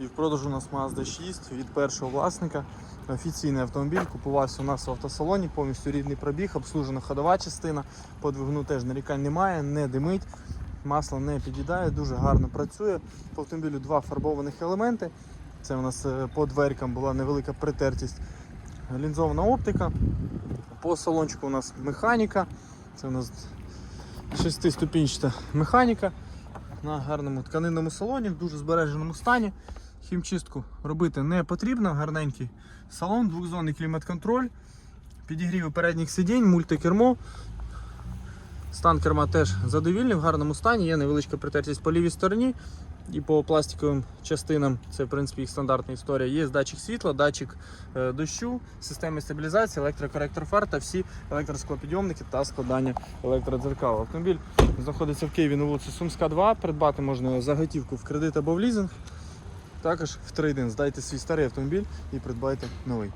І в продажу у нас Mazda 6 від першого власника. Офіційний автомобіль купувався у нас в автосалоні, повністю рідний пробіг, обслужена ходова частина. По двигуну теж нарікань немає, не димить, масло не під'їдає, дуже гарно працює. По автомобілю два фарбованих елементи. Це у нас е, по дверкам була невелика притертість. Лінзована оптика. По салончику у нас механіка. Це у нас шестиступінчата механіка на гарному тканинному салоні, в дуже збереженому стані. Хімчистку робити не потрібно, гарненький салон, двохзонний клімат-контроль, підігріви передніх сидінь, мультикермо. Стан керма теж задовільний, в гарному стані, є невеличка притертість по лівій стороні. І по пластиковим частинам, це в принципі їх стандартна історія. Є датчик світла, датчик е, дощу, системи стабілізації, електрокоректор фар та всі електросклопідйомники та складання електродзеркал. Автомобіль знаходиться в Києві на вулиці Сумська 2. Придбати можна за готівку в кредит або в лізинг. Також в трейдинг здайте свій старий автомобіль і придбайте новий.